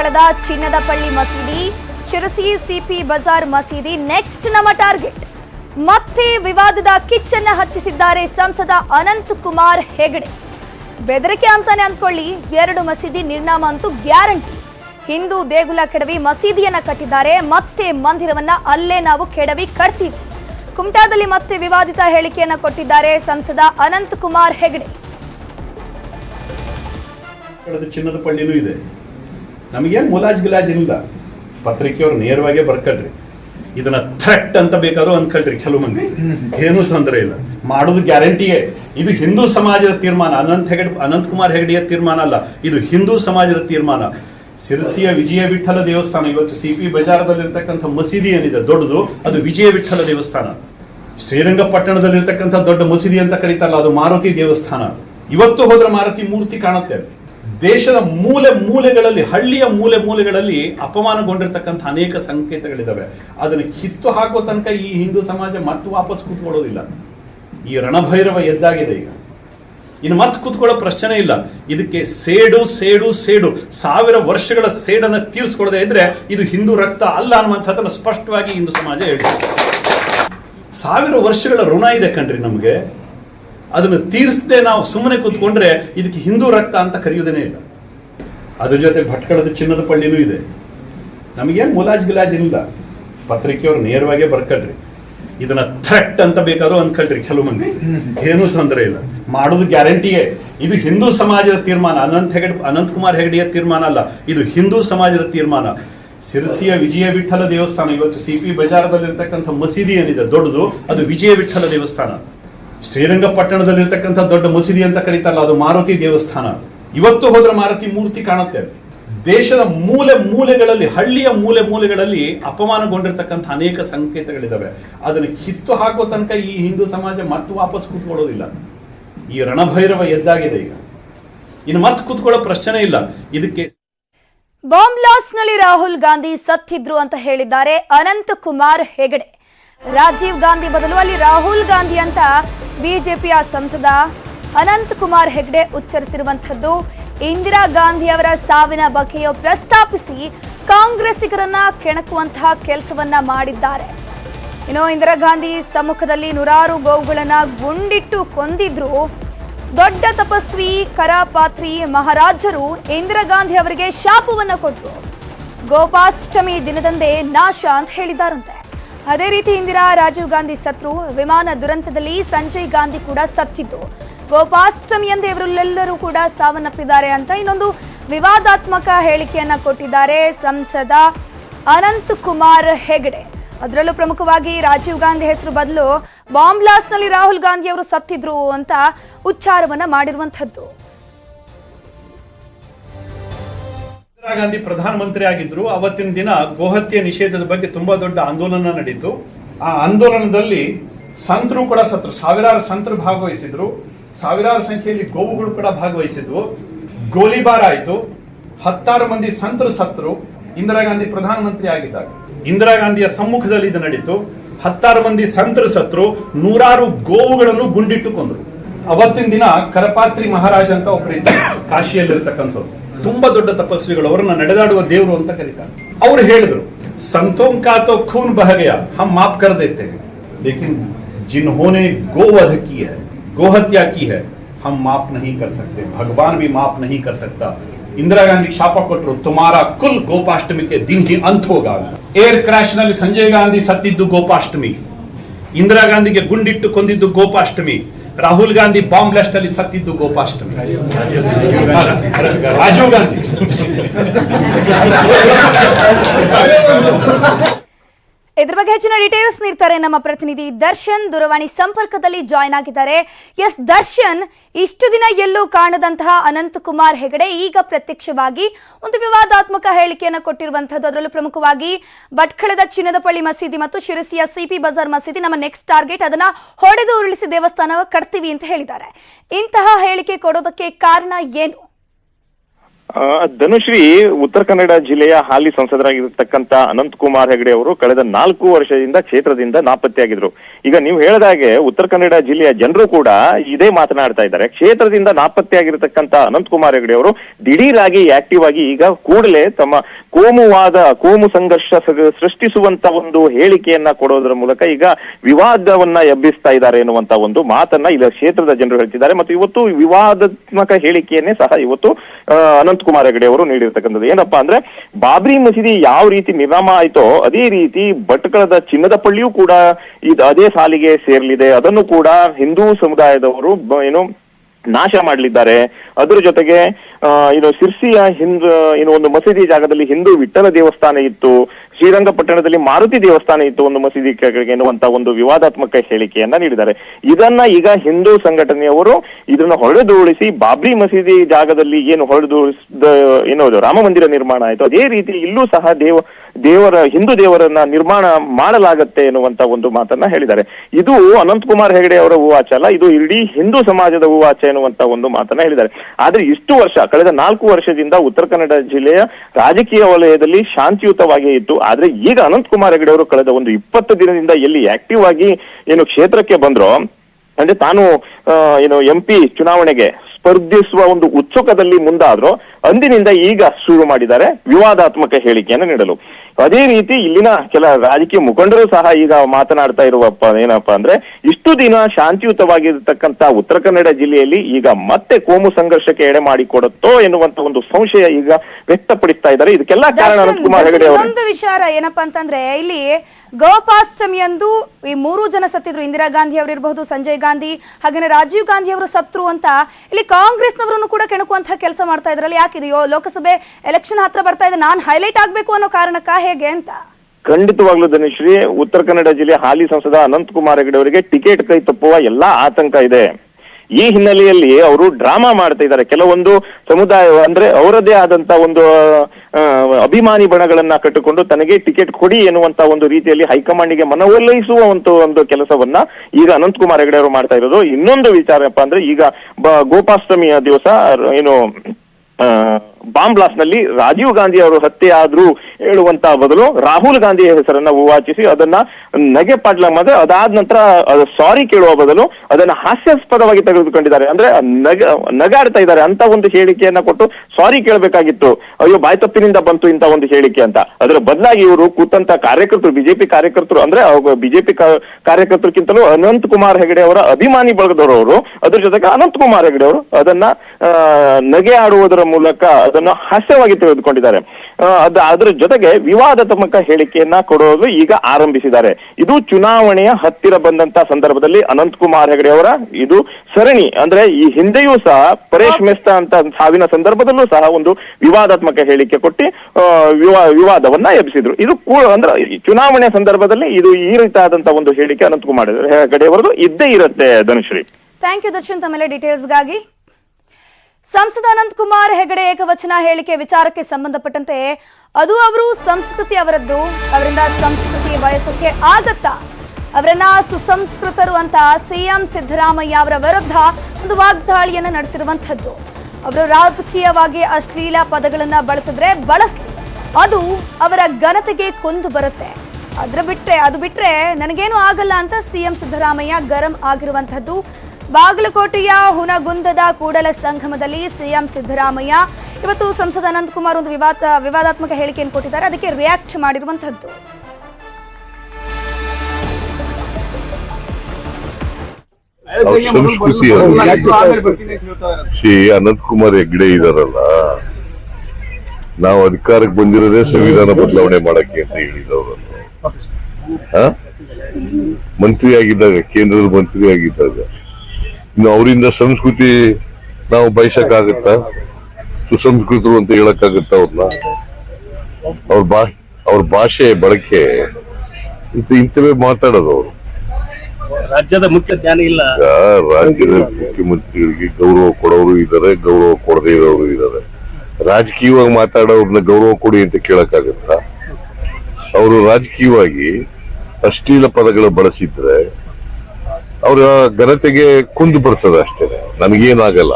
ಭಟ್ಕಳದ ಚಿನ್ನದಪಳ್ಳಿ ಮಸೀದಿ, ಶಿರಸಿ ಸಿಪಿ ಬಜಾರ್ ಮಸೀದಿ ನೆಕ್ಸ್ಟ್ ನಮ್ಮ ಟಾರ್ಗೆಟ್ ಮತ್ತೆ ವಿವಾದದ ಕಿಚ್ಚನ್ನ ಹಚ್ಚಿಸಿದ್ದಾರೆ ಸಂಸದ ಅನಂತ್ ಕುಮಾರ್ ಹೆಗಡೆ. ಬೆದರಿಕೆ ಅಂತಾನೆ ಅಂದ್ಕೊಳ್ಳಿ, ಎರಡು ಮಸೀದಿ ನಿರ್ನಾಮ ಅಂತೂ ಗ್ಯಾರಂಟಿ. ಹಿಂದೂ ದೇಗುಲ ಕೆಡವಿ ಮಸೀದಿಯನ್ನ ಕಟ್ಟಿದ್ದಾರೆ, ಮತ್ತೆ ಮಂದಿರವನ್ನ ಅಲ್ಲೇ ನಾವು ಕೆಡವಿ ಕಟ್ತೀವಿ. ಕುಮಟಾದಲ್ಲಿ ಮತ್ತೆ ವಿವಾದಿತ ಹೇಳಿಕೆಯನ್ನ ಕೊಟ್ಟಿದ್ದಾರೆ ಸಂಸದ ಅನಂತ್ ಕುಮಾರ್ ಹೆಗಡೆ. ಕಳೆದ ಚಿನ್ನದ ಪಳ್ಳಿನೂ ಇದೆ. ನಮಗೇನು ಮುಲಾಜ್ ಗಿಲಾಜ್ ಇಲ್ಲ ಪತ್ರಿಕೆಯವ್ರು ನೇರವಾಗೇ ಬರ್ಕಳ್ರಿ ಇದನ್ನ ಥ್ರೆಟ್ ಅಂತ ಬೇಕಾದ್ರೂ ಅನ್ಕೊಳ್ರಿ ಕೆಲವು ಮಂದಿ. ಏನೂ ತೊಂದರೆ ಇಲ್ಲ. ಮಾಡೋದು ಗ್ಯಾರಂಟಿಯೇ. ಇದು ಹಿಂದೂ ಸಮಾಜದ ತೀರ್ಮಾನ. ಅನಂತ ಹೆಗಡೆ, ಅನಂತ್ ಕುಮಾರ್ ಹೆಗಡೆಯ ತೀರ್ಮಾನ ಅಲ್ಲ. ಇದು ಹಿಂದೂ ಸಮಾಜದ ತೀರ್ಮಾನ. ಸಿರಸಿಯ ವಿಜಯ ವಿಠಲ ದೇವಸ್ಥಾನ. ಇವತ್ತು ಸಿ ಪಿ ಬಜಾರದಲ್ಲಿರ್ತಕ್ಕಂಥ ಮಸೀದಿ ಏನಿದೆ, ದೊಡ್ಡದು, ಅದು ವಿಜಯ ವಿಠಲ ದೇವಸ್ಥಾನ. ಶ್ರೀರಂಗಪಟ್ಟಣದಲ್ಲಿರ್ತಕ್ಕಂಥ ದೊಡ್ಡ ಮಸೀದಿ ಅಂತ ಕರೀತಾರಲ್ಲ, ಅದು ಮಾರುತಿ ದೇವಸ್ಥಾನ. ಇವತ್ತು ಹೋದ್ರೆ ಮಾರುತಿ ಮೂರ್ತಿ ಕಾಣುತ್ತೆ. ದೇಶದ ಮೂಲೆ ಮೂಲೆಗಳಲ್ಲಿ, ಹಳ್ಳಿಯ ಮೂಲೆ ಮೂಲೆಗಳಲ್ಲಿ ಅಪಮಾನಗೊಂಡಿರ್ತಕ್ಕಂಥ ಅನೇಕ ಸಂಕೇತಗಳಿದ್ದಾವೆ ಅದನ್ನು ಕಿತ್ತು ಹಾಕೋ ತನಕ ಈ ಹಿಂದೂ ಸಮಾಜ ಮತ್ತೆ ವಾಪಸ್ ಕೂತ್ಕೊಳ್ಳೋದಿಲ್ಲ. ಈ ರಣಭೈರವ ಎದ್ದಾಗಿದೆ ಈಗ. ಇನ್ನು ಮತ್ತೆ ಕೂತ್ಕೊಳ್ಳೋ ಪ್ರಶ್ನೆ ಇಲ್ಲ. ಇದಕ್ಕೆ ಸೇಡು ಸೇಡು ಸೇಡು. ಸಾವಿರ ವರ್ಷಗಳ ಸೇಡನ್ನು ತೀರಿಸ್ಕೊಳ್ಳದೆ ಇದ್ರೆ ಇದು ಹಿಂದೂ ರಕ್ತ ಅಲ್ಲ ಅನ್ನುವಂಥದ್ದನ್ನು ಸ್ಪಷ್ಟವಾಗಿ ಹಿಂದೂ ಸಮಾಜ ಹೇಳಿದೆ ಸಾವಿರ ವರ್ಷಗಳ ಋಣ ಇದೆ ಕಣ್ರಿ ನಮಗೆ. ಅದನ್ನು ತೀರಿಸದೆ ನಾವು ಸುಮ್ಮನೆ ಕೂತ್ಕೊಂಡ್ರೆ ಇದಕ್ಕೆ ಹಿಂದೂ ರಕ್ತ ಅಂತ ಕರೆಯೋದೇನೇ ಇಲ್ಲ. ಅದ್ರ ಜೊತೆ ಭಟ್ಕಳದ ಚಿನ್ನದ ಪಳ್ಳಿನೂ ಇದೆ. ನಮಗೇನು ಮುಲಾಜ್ ಗಿಲಾಜ್ ಇಲ್ಲ. ಪತ್ರಿಕೆಯವ್ರು ನೇರವಾಗೇ ಬರ್ಕಳ್ರಿ. ಇದನ್ನ ಥ್ರೆಟ್ ಅಂತ ಬೇಕಾದ್ರೂ ಅನ್ಕೊಳ್ರಿ ಕೆಲವು ಮಂದಿ. ಏನೂ ತೊಂದರೆ ಇಲ್ಲ. ಮಾಡೋದು ಗ್ಯಾರಂಟಿಯೇ. ಇದು ಹಿಂದೂ ಸಮಾಜದ ತೀರ್ಮಾನ. ಅನಂತ್ ಹೆಗಡೆ, ಅನಂತ್ ಕುಮಾರ್ ಹೆಗಡೆಯ ತೀರ್ಮಾನ ಅಲ್ಲ. ಇದು ಹಿಂದೂ ಸಮಾಜದ ತೀರ್ಮಾನ. ಸಿರಸಿಯ ವಿಜಯ ವಿಠಲ ದೇವಸ್ಥಾನ. ಇವತ್ತು ಸಿ ಪಿ ಬಜಾರದಲ್ಲಿರ್ತಕ್ಕಂಥ ಮಸೀದಿ ಏನಿದೆ, ದೊಡ್ಡದು, ಅದು ವಿಜಯ ವಿಠಲ ದೇವಸ್ಥಾನ. ಶ್ರೀರಂಗಪಟ್ಟಣದಲ್ಲಿರ್ತಕ್ಕಂಥ ದೊಡ್ಡ ಮಸೀದಿ ಅಂತ ಕರೀತಾರಲ್ಲ, ಅದು ಮಾರುತಿ ದೇವಸ್ಥಾನ. ಇವತ್ತು ಹೋದ್ರೆ ಮಾರುತಿ ಮೂರ್ತಿ ಕಾಣುತ್ತೆ. ದೇಶದ ಮೂಲೆ ಮೂಲೆಗಳಲ್ಲಿ, ಹಳ್ಳಿಯ ಮೂಲೆ ಮೂಲೆಗಳಲ್ಲಿ ಅಪಮಾನಗೊಂಡಿರ್ತಕ್ಕಂಥ ಅನೇಕ ಸಂಕೇತಗಳಿದ್ದಾವೆ ಅದನ್ನು ಕಿತ್ತು ಹಾಕೋ ತನಕ ಈ ಹಿಂದೂ ಸಮಾಜ ಮತ್ತೆ ವಾಪಸ್ ಕೂತ್ಕೊಳ್ಳೋದಿಲ್ಲ. ಈ ರಣಭೈರವ ಎದ್ದಾಗಿದೆ ಈಗ. ಇನ್ನು ಮತ್ತೆ ಕೂತ್ಕೊಳ್ಳೋ ಪ್ರಶ್ನೆ ಇಲ್ಲ. ಇದಕ್ಕೆ ಬಾಂಬ್ ಬ್ಲಾಸ್ಟ್ನಲ್ಲಿ ರಾಹುಲ್ ಗಾಂಧಿ ಸತ್ತಿದ್ರು ಅಂತ ಹೇಳಿದ್ದಾರೆ ಅನಂತ ಕುಮಾರ್ ಹೆಗಡೆ. ರಾಜೀವ್ ಗಾಂಧಿ ಬದಲು ಅಲ್ಲಿ ರಾಹುಲ್ ಗಾಂಧಿ ಅಂತ ಬಿಜೆಪಿಯ ಸಂಸದ ಅನಂತ್ ಕುಮಾರ್ ಹೆಗಡೆ ಉಚ್ಚರಿಸಿರುವಂಥದ್ದು. ಇಂದಿರಾ ಗಾಂಧಿ ಅವರ ಸಾವಿನ ಬಗ್ಗೆಯೂ ಪ್ರಸ್ತಾಪಿಸಿ ಕಾಂಗ್ರೆಸ್ಸಿಗರನ್ನ ಕೆಣಕುವಂತಹ ಕೆಲಸವನ್ನ ಮಾಡಿದ್ದಾರೆ. ಇನ್ನು ಇಂದಿರಾ ಗಾಂಧಿ ಸಮ್ಮುಖದಲ್ಲಿ ನೂರಾರು ಗೋವುಗಳನ್ನ ಗುಂಡಿಟ್ಟು ಕೊಂದಿದ್ರು. ದೊಡ್ಡ ತಪಸ್ವಿ, ಕರಾಪಾತ್ರಿ ಮಹಾರಾಜರು ಇಂದಿರಾ ಗಾಂಧಿ ಅವರಿಗೆ ಶಾಪವನ್ನ ಕೊಟ್ಟರು ಗೋಪಾಷ್ಟಮಿ ದಿನದಂದೇ ನಾಶ ಅಂತ ಹೇಳಿದ್ದಾರಂತೆ. ಅದೇ ರೀತಿ ಇಂದಿರಾ ರಾಜೀವ್ ಗಾಂಧಿ ಸತ್ರು ವಿಮಾನ ದುರಂತದಲ್ಲಿ ಸಂಜಯ್ ಗಾಂಧಿ ಕೂಡ ಸತ್ತಿದ್ದು. ಗೋಪಾಷ್ಟಮಿಯಂದೇ ಇವರೆಲ್ಲರೂ ಕೂಡ ಸಾವನ್ನಪ್ಪಿದ್ದಾರೆ ಅಂತ ಇನ್ನೊಂದು ವಿವಾದಾತ್ಮಕ ಹೇಳಿಕೆಯನ್ನ ಕೊಟ್ಟಿದ್ದಾರೆ ಸಂಸದ ಅನಂತ್ ಕುಮಾರ್ ಹೆಗಡೆ. ಅದರಲ್ಲೂ ಪ್ರಮುಖವಾಗಿ ರಾಜೀವ್ ಗಾಂಧಿ ಹೆಸರು ಬದಲು ಬಾಂಬ್ ರಾಹುಲ್ ಗಾಂಧಿ ಅವರು ಸತ್ತಿದ್ರು ಅಂತ ಉಚ್ಚಾರವನ್ನ ಮಾಡಿರುವಂಥದ್ದು. ಗಾಂಧಿ ಪ್ರಧಾನಮಂತ್ರಿ ಆಗಿದ್ರು ಅವತ್ತಿನ ದಿನ ಗೋಹತ್ಯೆ ನಿಷೇಧದ ಬಗ್ಗೆ ತುಂಬಾ ದೊಡ್ಡ ಆಂದೋಲನ ನಡೀತು. ಆ ಆಂದೋಲನದಲ್ಲಿ ಸಂತರು ಕೂಡ ಸತ್ರು, ಸಾವಿರಾರು ಸಂತರು ಭಾಗವಹಿಸಿದ್ರು. ಸಾವಿರಾರು ಸಂಖ್ಯೆಯಲ್ಲಿ ಗೋವುಗಳು ಕೂಡ ಭಾಗವಹಿಸಿದ್ವು. ಗೋಲಿಬಾರ್ ಆಯ್ತು. ಹತ್ತಾರು ಮಂದಿ ಸಂತರು ಸತ್ರು ಇಂದಿರಾ ಗಾಂಧಿ ಪ್ರಧಾನಮಂತ್ರಿ ಆಗಿದ್ದಾಗ ಇಂದಿರಾ ಗಾಂಧಿಯ ಸಮ್ಮುಖದಲ್ಲಿ ಇದು ನಡೀತು. ಹತ್ತಾರು ಮಂದಿ ಸಂತರು ಸತ್ರು, ನೂರಾರು ಗೋವುಗಳನ್ನು ಗುಂಡಿಟ್ಟು ಕೊಂದ್ರು. ಅವತ್ತಿನ ದಿನ ಕರಪಾತ್ರಿ ಮಹಾರಾಜ್ ಅಂತ ಒಬ್ಬರು ಇದ್ದರು ಕಾಶಿಯಲ್ಲಿರ್ತಕ್ಕಂಥವ್ರು. ತುಂಬಾ ದೊಡ್ಡ ತಪಸ್ವಿಗಳು ಅವರನ್ನ ನಡೆದಾಡುವ ದೇವರು ಅಂತ ಕರೀತಾರೆ ಅವ್ರು ಹೇಳಿದ್ರು ಸಂತೋಂ ಕಾ ತೋ ಖೂನ್ ಬಹ ಗಯಾ ಹಮ್ ಮಾಫ್ ಕರ್ ದೇತೆ हैं लेकिन जिन्होंने गोवध की है गोहत्या की है हम माफ नहीं कर सकते भगवान भी माफ नहीं कर सकता ಇಂದಿರಾ ಗಾಂಧಿ ಶಾಪ ಕೊಟ್ಟರು ತುಮಾರ ಕುಲ್ ಗೋಪಾಷ್ಟಮಿಗೆ ದಿನ ಹಿ ಅಂತ್ ಹೋಗ ಏರ್ ಕ್ರಾಶ್ ನಲ್ಲಿ ಸಂಜಯ್ ಗಾಂಧಿ ಸತ್ತಿದ್ದು ಗೋಪಾಷ್ಟಮಿ ಇಂದಿರಾ ಗಾಂಧಿಗೆ ಗುಂಡಿಟ್ಟು ಕೊಂದಿದ್ದು ಗೋಪಾಷ್ಟಮಿ ರಾಹುಲ್ ಗಾಂಧಿ ಬಾಂಬ್ ಬ್ಲಾಸ್ಟ್ ಅಲ್ಲಿ ಸತ್ತಿದ್ದು ಗೋಪಾಷ್ಟಮಿ. ರಾಜೀವ್ ಗಾಂಧಿ. ಇದ್ರ ಬಗ್ಗೆ ಹೆಚ್ಚಿನ ಡೀಟೇಲ್ಸ್ ನೀಡ್ತಾರೆ ನಮ್ಮ ಪ್ರತಿನಿಧಿ ದರ್ಶನ್. ದೂರವಾಣಿ ಸಂಪರ್ಕದಲ್ಲಿ ಜಾಯ್ನ್ ಆಗಿದ್ದಾರೆ. ಎಸ್ ದರ್ಶನ್, ಇಷ್ಟು ದಿನ ಎಲ್ಲೂ ಕಾಣದಂತಹ ಅನಂತಕುಮಾರ್ ಹೆಗಡೆ ಈಗ ಪ್ರತ್ಯಕ್ಷವಾಗಿ ಒಂದು ವಿವಾದಾತ್ಮಕ ಹೇಳಿಕೆಯನ್ನು ಕೊಟ್ಟಿರುವಂತಹದ್ದು. ಅದರಲ್ಲೂ ಪ್ರಮುಖವಾಗಿ ಭಟ್ಕಳದ ಚಿನ್ನದಪಳ್ಳಿ ಮಸೀದಿ ಮತ್ತು ಶಿರಸಿಯ ಸಿಪಿ ಬಜಾರ್ ಮಸೀದಿ ನಮ್ಮ ನೆಕ್ಸ್ಟ್ ಟಾರ್ಗೆಟ್ ಅದನ್ನ ಹೊಡೆದು ಉರುಳಿಸಿ ದೇವಸ್ಥಾನ ಕಟ್ತೀವಿ ಅಂತ ಹೇಳಿದ್ದಾರೆ. ಇಂತಹ ಹೇಳಿಕೆ ಕೊಡೋದಕ್ಕೆ ಕಾರಣ ಏನು? ಧನುಶ್ರೀ ಉತ್ತರ ಕನ್ನಡ ಜಿಲ್ಲೆಯ ಹಾಲಿ ಸಂಸದರಾಗಿರ್ತಕ್ಕಂತ ಅನಂತ್ ಕುಮಾರ್ ಹೆಗಡೆ ಅವರು ಕಳೆದ ನಾಲ್ಕು ವರ್ಷದಿಂದ ಕ್ಷೇತ್ರದಿಂದ ನಾಪತ್ತೆಯಾಗಿದ್ರು. ಈಗ ನೀವು ಹೇಳಿದಾಗೆ ಉತ್ತರ ಕನ್ನಡ ಜಿಲ್ಲೆಯ ಜನರು ಕೂಡ ಇದೇ ಮಾತನಾಡ್ತಾ ಇದ್ದಾರೆ. ಕ್ಷೇತ್ರದಿಂದ ನಾಪತ್ತೆಯಾಗಿರ್ತಕ್ಕಂತ ಅನಂತ್ ಕುಮಾರ್ ಹೆಗಡೆ ಅವರು ದಿಢೀರಾಗಿ ಆಕ್ಟಿವ್ ಆಗಿ ಈಗ ಕೂಡಲೇ ತಮ್ಮ ಕೋಮುವಾದ ಕೋಮು ಸಂಘರ್ಷ ಸೃಷ್ಟಿಸುವಂತ ಒಂದು ಹೇಳಿಕೆಯನ್ನ ಕೊಡೋದ್ರ ಮೂಲಕ ಈಗ ವಿವಾದವನ್ನ ಎಬ್ಬಿಸ್ತಾ ಇದ್ದಾರೆ ಎನ್ನುವಂತ ಒಂದು ಮಾತನ್ನ ಇಲ್ಲಿ ಕ್ಷೇತ್ರದ ಜನರು ಹೇಳ್ತಿದ್ದಾರೆ. ಮತ್ತು ಇವತ್ತು ವಿವಾದಾತ್ಮಕ ಹೇಳಿಕೆಯನ್ನೇ ಸಹ ಇವತ್ತು ಆ, ಅನಂತ್ ಕುಮಾರ್ ಹೆಗಡೆ ಅವರು ನೀಡಿರ್ತಕ್ಕಂಥದ್ದು. ಏನಪ್ಪಾ ಅಂದ್ರೆ, ಬಾಬ್ರಿ ಮಸೀದಿ ಯಾವ ರೀತಿ ನಿರ್ನಾಮ ಆಯ್ತೋ, ಅದೇ ರೀತಿ ಭಟ್ಕಳದ ಚಿನ್ನದ ಪಳ್ಳಿಯೂ ಕೂಡ ಇದು ಅದೇ ಸಾಲಿಗೆ ಸೇರ್ಲಿದೆ. ಅದನ್ನು ಕೂಡ ಹಿಂದೂ ಸಮುದಾಯದವರು ಏನು ನಾಶ ಮಾಡಲಿದ್ದಾರೆ. ಅದರ ಜೊತೆಗೆ ಏನು ಸಿರ್ಸಿಯ ಹಿಂದೂ ಏನು ಒಂದು ಮಸೀದಿ ಜಾಗದಲ್ಲಿ ಹಿಂದೂ ವಿಠಲ ದೇವಸ್ಥಾನ ಇತ್ತು. ಶ್ರೀರಂಗಪಟ್ಟಣದಲ್ಲಿ ಮಾರುತಿ ದೇವಸ್ಥಾನ ಇತ್ತು ಒಂದು ಮಸೀದಿ ಎನ್ನುವಂತ ಒಂದು ವಿವಾದಾತ್ಮಕ ಹೇಳಿಕೆಯನ್ನ ನೀಡಿದ್ದಾರೆ. ಇದನ್ನ ಈಗ ಹಿಂದೂ ಸಂಘಟನೆಯವರು ಇದನ್ನ ಹೊಡೆದೋಳಿಸಿ ಬಾಬ್ರಿ ಮಸೀದಿ ಜಾಗದಲ್ಲಿ ಏನು ಹೊಡೆದು ಏನು ರಾಮ ಮಂದಿರ ನಿರ್ಮಾಣ ಆಯಿತು. ಅದೇ ರೀತಿ ಇಲ್ಲೂ ಸಹ ದೇವ ದೇವರ, ಹಿಂದೂ ದೇವರನ್ನ ನಿರ್ಮಾಣ ಮಾಡಲಾಗತ್ತೆ ಎನ್ನುವಂತ ಒಂದು ಮಾತನ್ನ ಹೇಳಿದ್ದಾರೆ. ಇದು ಅನಂತ್ ಕುಮಾರ್ ಹೆಗಡೆ ಅವರ ಹೂವಾಚ ಅಲ್ಲ, ಇದು ಇಡೀ ಹಿಂದೂ ಸಮಾಜದ ಹೂವಾಚ ಎನ್ನುವಂತ ಒಂದು ಮಾತನ್ನ ಹೇಳಿದ್ದಾರೆ. ಆದ್ರೆ ಇಷ್ಟು ವರ್ಷ, ಕಳೆದ ನಾಲ್ಕು ವರ್ಷದಿಂದ ಉತ್ತರ ಕನ್ನಡ ಜಿಲ್ಲೆಯ ರಾಜಕೀಯ ವಲಯದಲ್ಲಿ ಶಾಂತಿಯುತವಾಗಿಯೇ ಇತ್ತು. ಆದ್ರೆ ಈಗ ಅನಂತ್ ಕುಮಾರ್ ಹೆಗಡೆ ಅವರು ಕಳೆದ ಒಂದು ಇಪ್ಪತ್ತು ದಿನದಿಂದ ಎಲ್ಲಿ ಆಕ್ಟಿವ್ ಆಗಿ ಏನು ಕ್ಷೇತ್ರಕ್ಕೆ ಬಂದ್ರೋ, ಅಂದ್ರೆ ತಾನು ಏನು ಎಂ ಪಿ ಚುನಾವಣೆಗೆ ಸ್ಪರ್ಧಿಸುವ ಒಂದು ಉತ್ಸುಕದಲ್ಲಿ ಮುಂದಾದ್ರು, ಅಂದಿನಿಂದ ಈಗ ಶುರು ಮಾಡಿದ್ದಾರೆ ವಿವಾದಾತ್ಮಕ ಹೇಳಿಕೆಯನ್ನು ನೀಡಲು. ಅದೇ ರೀತಿ ಇಲ್ಲಿನ ಕೆಲ ರಾಜಕೀಯ ಮುಖಂಡರು ಸಹ ಈಗ ಮಾತನಾಡ್ತಾ ಇರುವಪ್ಪ ಏನಪ್ಪಾ ಅಂದ್ರೆ ಇಷ್ಟು ದಿನ ಶಾಂತಿಯುತವಾಗಿರ್ತಕ್ಕಂತ ಉತ್ತರ ಕನ್ನಡ ಜಿಲ್ಲೆಯಲ್ಲಿ ಈಗ ಮತ್ತೆ ಕೋಮು ಸಂಘರ್ಷಕ್ಕೆ ಎಡೆ ಮಾಡಿಕೊಡುತ್ತೋ ಎನ್ನುವಂತ ಒಂದು ಸಂಶಯ ಈಗ ವ್ಯಕ್ತಪಡಿಸ್ತಾ ಇದ್ದಾರೆ. ಇದಕ್ಕೆಲ್ಲ ಕಾರಣ ಅನಂತಕುಮಾರ್ ಕುಮಾರ್ ಹೆಗಡೆ ಅವರು. ಇನ್ನೊಂದು ವಿಚಾರ ಏನಪ್ಪಾ ಅಂತಂದ್ರೆ ಇಲ್ಲಿ ಗೋಪಾಷ್ಟಮಿಯಂದು ಈ ಮೂರು ಜನ ಸತ್ತಿದ್ರು. ಇಂದಿರಾ ಗಾಂಧಿ ಅವರು ಇರಬಹುದು ಸಂಜಯ್ ಗಾಂಧಿ ಹಾಗೇನೆ ರಾಜೀವ್ ಗಾಂಧಿ ಅವರು ಸತ್ರು ಅಂತ. ಇಲ್ಲಿ ಕಾಂಗ್ರೆಸ್ ನವರನ್ನು ಕೂಡ ಕೆಣಕುವಂತಹ ಕೆಲಸ ಮಾಡ್ತಾ ಇದ್ರಲ್ಲಿ ಯಾಕಿದೆಯೋ ಲೋಕಸಭೆ ಎಲೆಕ್ಷನ್ ಹತ್ರ ಬರ್ತಾ ಇದೆ. ನಾನ್ ಹೈಲೈಟ್ ಆಗ್ಬೇಕು ಅನ್ನೋ ಕಾರಣಕ್ಕ ಹೇಗೆ ಅಂತ? ಖಂಡಿತವಾಗ್ಲೂ ಧನುಶ್ರೀ ಉತ್ತರ ಕನ್ನಡ ಜಿಲ್ಲೆ ಹಾಲಿ ಸಂಸದ ಅನಂತ್ ಕುಮಾರ್ ಹೆಗಡೆ ಅವರಿಗೆ ಟಿಕೆಟ್ ಕೈ ತಪ್ಪುವ ಎಲ್ಲಾ ಆತಂಕ ಇದೆ. ಈ ಹಿನ್ನೆಲೆಯಲ್ಲಿ ಅವರು ಡ್ರಾಮಾ ಮಾಡ್ತಾ ಇದ್ದಾರೆ. ಕೆಲವೊಂದು ಸಮುದಾಯ ಅಂದ್ರೆ ಅವರದೇ ಆದಂತ ಒಂದು ಅಭಿಮಾನಿ ಬಣಗಳನ್ನ ಕಟ್ಟಿಕೊಂಡು ತನಗೆ ಟಿಕೆಟ್ ಕೊಡಿ ಎನ್ನುವಂತ ಒಂದು ರೀತಿಯಲ್ಲಿ ಹೈಕಮಾಂಡ್ಗೆ ಮನವೊಲಿಸುವ ಒಂದು ಒಂದು ಕೆಲಸವನ್ನ ಈಗ ಅನಂತಕುಮಾರ್ ಹೆಗಡೆ ಅವರು ಮಾಡ್ತಾ ಇರೋದು. ಇನ್ನೊಂದು ವಿಚಾರ ಏನಪ್ಪಾ ಅಂದ್ರೆ ಈಗ ಗೋಪಾಷ್ಟಮಿಯ ದಿವಸ, ಏನು ಬಾಂಬ್ ಬ್ಲಾಸ್ಟ್ನಲ್ಲಿ ರಾಜೀವ್ ಗಾಂಧಿ ಅವರು ಹತ್ಯೆ ಆದ್ರೂ ಹೇಳುವಂತ ಬದಲು ರಾಹುಲ್ ಗಾಂಧಿಯ ಹೆಸರನ್ನ ಉವಾಚಿಸಿ ಅದನ್ನ ನಗೆ ಪಾಡ್ಲ ಮಾಡಿದ್ರೆ ಅದಾದ ನಂತರ ಸಾರಿ ಕೇಳುವ ಬದಲು ಅದನ್ನ ಹಾಸ್ಯಾಸ್ಪದವಾಗಿ ತೆಗೆದುಕೊಂಡಿದ್ದಾರೆ. ಅಂದ್ರೆ ನಗ, ನಗಾಡ್ತಾ ಇದ್ದಾರೆ ಅಂತ ಒಂದು ಹೇಳಿಕೆಯನ್ನ ಕೊಟ್ಟು ಸಾರಿ ಕೇಳಬೇಕಾಗಿತ್ತು. ಅಯ್ಯೋ ಬಾಯ್ತಪ್ಪಿನಿಂದ ಬಂತು ಇಂತ ಒಂದು ಹೇಳಿಕೆ ಅಂತ. ಅದರ ಬದಲಾಗಿ ಇವರು ಕೂತಂತ ಕಾರ್ಯಕರ್ತರು, ಬಿಜೆಪಿ ಕಾರ್ಯಕರ್ತರು, ಅಂದ್ರೆ ಬಿಜೆಪಿ ಕಾರ್ಯಕರ್ತರಿಗಿಂತಲೂ ಅನಂತ್ ಕುಮಾರ್ ಹೆಗಡೆ ಅವರ ಅಭಿಮಾನಿ ಬಳಗದವರು ಅವರು ಅದ್ರ ಜೊತೆಗೆ ಅನಂತ್ ಕುಮಾರ್ ಹೆಗಡೆ ಅವರು ಅದನ್ನ ನಗೆ ಆಡುವುದರ ಮೂಲಕ ಅದನ್ನು ಹಾಸ್ಯವಾಗಿ ತೆಗೆದುಕೊಂಡಿದ್ದಾರೆ. ಅದ ಅದರ ಜೊತೆಗೆ ವಿವಾದಾತ್ಮಕ ಹೇಳಿಕೆಯನ್ನ ಕೊಡೋದು ಈಗ ಆರಂಭಿಸಿದ್ದಾರೆ. ಇದು ಚುನಾವಣೆಯ ಹತ್ತಿರ ಬಂದಂತ ಸಂದರ್ಭದಲ್ಲಿ ಅನಂತ್ ಕುಮಾರ್ ಹೆಗಡೆ ಅವರ ಇದು ಸರಣಿ. ಅಂದ್ರೆ ಈ ಹಿಂದೆಯೂ ಸಹ ಪರೇಶ್ ಮೆಸ್ತಾ ಅಂತ ಸಾವಿನ ಸಂದರ್ಭದಲ್ಲೂ ಸಹ ಒಂದು ವಿವಾದಾತ್ಮಕ ಹೇಳಿಕೆ ಕೊಟ್ಟು ವಿವಾದವನ್ನ ಎಬ್ಬಿಸಿದ್ರು ಇದು ಅಂದ್ರೆ ಚುನಾವಣೆ ಸಂದರ್ಭದಲ್ಲಿ ಇದು ಈ ರೀತಿಯಾದಂತ ಒಂದು ಹೇಳಿಕೆ ಅನಂತ್ ಕುಮಾರ್ ಹೆಗಡೆ ಅವರದು ಇದ್ದೇ ಇರುತ್ತೆ ಧನುಶ್ರೀ. Thank you Darshan. ತಮ್ಮೆಲ್ಲ ಡೀಟೇಲ್ಸ್ಗಾಗಿ ಸಂಸದ ಅನಂತಕುಮಾರ್ ಹೆಗಡೆ ಏಕವಚನ ಹೇಳಿಕೆ ವಿಚಾರಕ್ಕೆ ಸಂಬಂಧಪಟ್ಟಂತೆ ಅದು ಅವರು ಸಂಸ್ಕೃತಿ ಅವರದ್ದು. ಅವರಿಂದ ಸಂಸ್ಕೃತಿ ಬಯಸೋಕೆ ಆಗತ್ತಾ ಅವರನ್ನ ಸುಸಂಸ್ಕೃತರು ಅಂತ ಸಿಎಂ ಸಿದ್ದರಾಮಯ್ಯ ಅವರ ವಿರುದ್ಧ ಒಂದು ವಾಗ್ದಾಳಿಯನ್ನ ನಡೆಸಿರುವಂಥದ್ದು. ಅವರು ರಾಜಕೀಯವಾಗಿ ಅಶ್ಲೀಲ ಪದಗಳನ್ನ ಬಳಸಿದ್ರೆ ಬಳಸ್ಲಿ. ಅದು ಅವರ ಘನತೆಗೆ ಕೊಂದು ಬರುತ್ತೆ. ಅದ್ರ ಬಿಟ್ರೆ, ಅದು ಬಿಟ್ರೆ ನನಗೇನು ಆಗಲ್ಲ ಅಂತ ಸಿಎಂ ಸಿದ್ದರಾಮಯ್ಯ ಗರಂ ಆಗಿರುವಂಥದ್ದು. ಬಾಗಲಕೋಟೆಯ ಹುನಗುಂದದ ಕೂಡಲ ಸಂಗಮದಲ್ಲಿ ಸಿಎಂ ಸಿದ್ದರಾಮಯ್ಯ ಇವತ್ತು ಸಂಸದ ಅನಂತಕುಮಾರ್ ಒಂದು ವಿವಾದ ವಿವಾದಾತ್ಮಕ ಹೇಳಿಕೆಯನ್ನು ಕೊಟ್ಟಿದ್ದಾರೆ. ಅದಕ್ಕೆ ರಿಯಾಕ್ಟ್ ಮಾಡಿರುವಂತಹದ್ದು ಸಂಸ್ಕೃತಿ ಸಿ ಅನಂತ್ ಕುಮಾರ್ ಹೆಗ್ಡೆ ಇದಾರಲ್ಲ ನಾವು ಅಧಿಕಾರಕ್ಕೆ ಬಂದಿರೋದೇ ಸಂವಿಧಾನ ಬದಲಾವಣೆ ಮಾಡಕ್ಕೆ ಅಂತ ಹೇಳಿದವರು. ಮಂತ್ರಿ ಆಗಿದ್ದಾಗ ಕೇಂದ್ರದ ಮಂತ್ರಿ ಆಗಿದ್ದಾಗ ಇನ್ನು ಅವರಿಂದ ಸಂಸ್ಕೃತಿ ನಾವು ಬಯಸಕ್ಕಾಗತ್ತ? ಸುಸಂಸ್ಕೃತರು ಅಂತ ಹೇಳಕ್ಕಾಗತ್ತ ಅವ್ರನ್ನ? ಅವ್ರ ಬಾ ಅವ್ರ ಭಾಷೆ ಬಳಕೆ ಇಂತ ಇಂಥವೇ ಮಾತಾಡೋದು ಅವರು. ರಾಜ್ಯದ ಮುಖ್ಯ ಜ್ಞಾನ ಇಲ್ಲ. ರಾಜ್ಯದ ಮುಖ್ಯಮಂತ್ರಿಗಳಿಗೆ ಗೌರವ ಕೊಡೋರು ಇದ್ದಾರೆ ಗೌರವ ಕೊಡದೇ ಇರೋರು ಇದ್ದಾರೆ ರಾಜಕೀಯವಾಗಿ ಮಾತಾಡೋರ್ನ ಗೌರವ ಕೊಡಿ ಅಂತ ಕೇಳಕ್ಕಾಗತ್ತ? ಅವರು ರಾಜಕೀಯವಾಗಿ ಅಶ್ಲೀಲ ಪದಗಳು ಬಳಸಿದ್ರೆ ಅವರ ಘನತೆಗೆ ಕುಂದು ಬರ್ತದೆ ಅಷ್ಟೇ. ನನಗೇನಾಗಲ್ಲ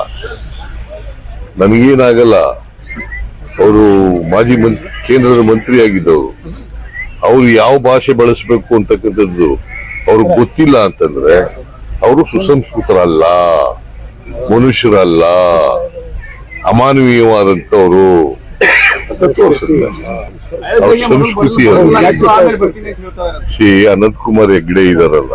ನನಗೇನಾಗಲ್ಲ ಅವರು ಮಾಜಿ ಮಂ ಕೇಂದ್ರದ ಮಂತ್ರಿ ಆಗಿದ್ದವರು ಅವರು ಯಾವ ಭಾಷೆ ಬಳಸಬೇಕು ಅಂತಕ್ಕಂಥದ್ದು ಅವ್ರಿಗೆ ಗೊತ್ತಿಲ್ಲ ಅಂತಂದ್ರೆ ಅವರು ಸುಸಂಸ್ಕೃತರಲ್ಲ. ಮನುಷ್ಯರಲ್ಲ. ಅಮಾನವೀಯವಾದಂಥವರು ಸಂಸ್ಕೃತಿ ಸಿ ಅನಂತ್ ಕುಮಾರ್ ಹೆಗ್ಡೆ ಇದಾರಲ್ಲ